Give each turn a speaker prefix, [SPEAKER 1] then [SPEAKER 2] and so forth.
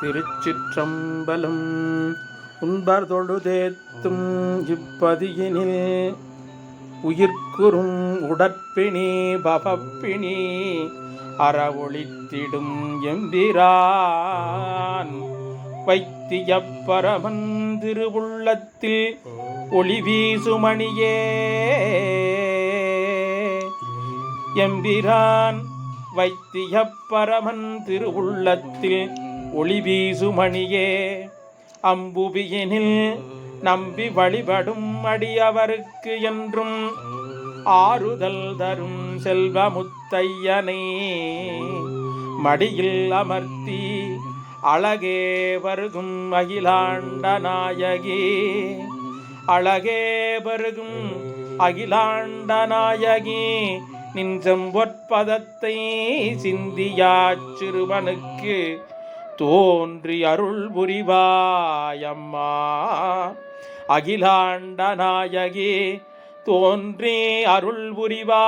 [SPEAKER 1] திருச்சிற்றம்பலம் உண்பர் தொழுதேத்தும் இப்பதியினில் உயிர்க்குறும் உடற்பிணி பவப்பிணி அறவொழித்திடும் எம்பிரான் வைத்திய பரமன் திருவுள்ளத்தில் ஒளி வீசுமணியே எம்பிரான் வைத்திய பரமன் திருவுள்ளத்தில் ஒளி வீசுமணியே அம்புவியினில் நம்பி வழிபடும் அடியவருக்கு என்றும் ஆறுதல் தரும் செல்வமுத்தையனே. மடியில் அமர்த்தி அழகே வருகும் அகிலாண்ட நாயகி அழகே வருகும் அகிலாண்ட நாயகி நின்றம் ஒற்பதத்தை சிந்தியாச் சிறுவனுக்கு தோன்றி அருள் புரிவாயம்மா. அகிலாண்ட நாயகி தோன்றி அருள் புரிவா